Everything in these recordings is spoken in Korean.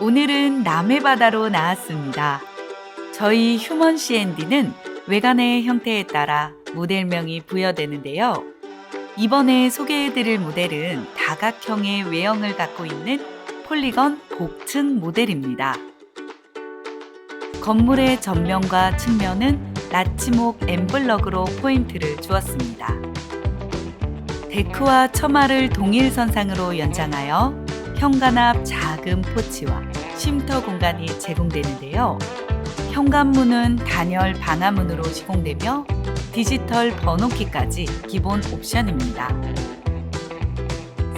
오늘은 남해 바다로 나왔습니다. 저희 휴먼 C&D는 외관의 형태에 따라 모델명이 부여되는데요. 이번에 소개해드릴 모델은 다각형의 외형을 갖고 있는 폴리건 복층 모델입니다. 건물의 전면과 측면은 나치목 엠블럭으로 포인트를 주었습니다. 데크와 처마를 동일선상으로 연장하여 현관 앞 작은 포치와 쉼터 공간이 제공되는데요. 현관문은 단열 방화문으로 시공되며 디지털 번호키까지 기본 옵션입니다.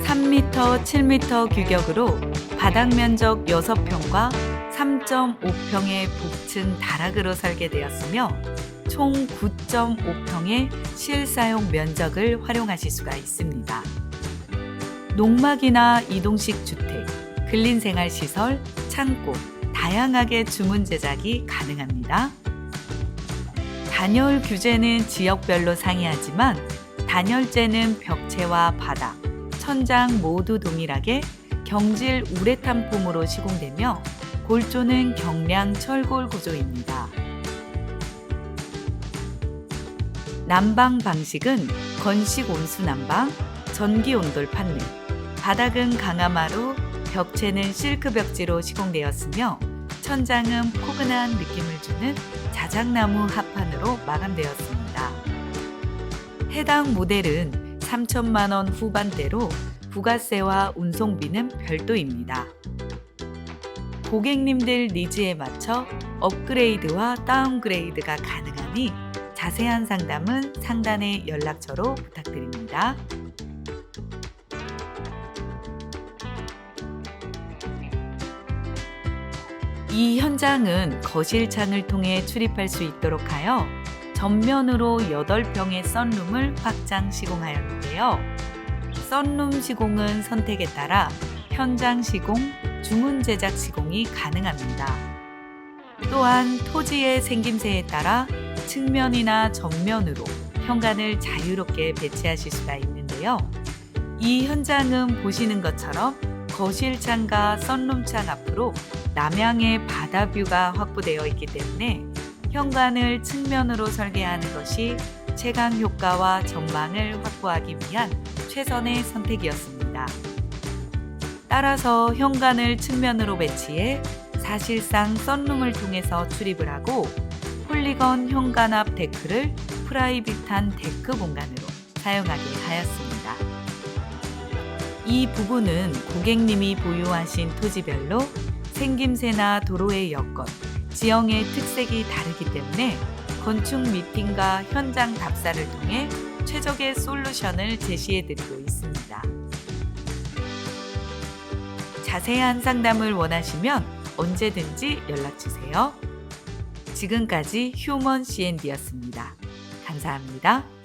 3m, 7m 규격으로 바닥 면적 6평과 3.5평의 복층 다락으로 설계되었으며 총 9.5평의 실사용 면적을 활용하실 수가 있습니다. 농막이나 이동식 주택, 근린생활시설, 창고, 다양하게 주문 제작이 가능합니다. 단열 규제는 지역별로 상이하지만 단열재는 벽체와 바닥, 천장 모두 동일하게 경질 우레탄 폼으로 시공되며 골조는 경량 철골 구조입니다. 난방 방식은 건식 온수 난방, 전기 온돌 판넬, 바닥은 강화마루, 벽체는 실크 벽지로 시공되었으며 천장은 포근한 느낌을 주는 자작나무 합판으로 마감되었습니다. 해당 모델은 3천만 원 후반대로 부가세와 운송비는 별도입니다. 고객님들 니즈에 맞춰 업그레이드와 다운그레이드가 가능하니 자세한 상담은 상단의 연락처로 부탁드립니다. 이 현장은 거실 창을 통해 출입할 수 있도록 하여 전면으로 8평의 썬룸을 확장 시공하였는데요. 썬룸 시공은 선택에 따라 현장 시공, 주문 제작 시공이 가능합니다. 또한 토지의 생김새에 따라 측면이나 정면으로 현관을 자유롭게 배치하실 수가 있는데요. 이 현장은 보시는 것처럼 거실창과 썬룸창 앞으로 남향의 바다 뷰가 확보되어 있기 때문에 현관을 측면으로 설계하는 것이 채광 효과와 전망을 확보하기 위한 최선의 선택이었습니다. 따라서 현관을 측면으로 배치해 사실상 썬룸을 통해서 출입을 하고 폴리건 현관 앞 데크를 프라이빗한 데크 공간으로 사용하게 하였습니다. 이 부분은 고객님이 보유하신 토지별로 생김새나 도로의 여건, 지형의 특색이 다르기 때문에 건축 미팅과 현장 답사를 통해 최적의 솔루션을 제시해드리고 있습니다. 자세한 상담을 원하시면 언제든지 연락주세요. 지금까지 휴먼 C&D였습니다. 감사합니다.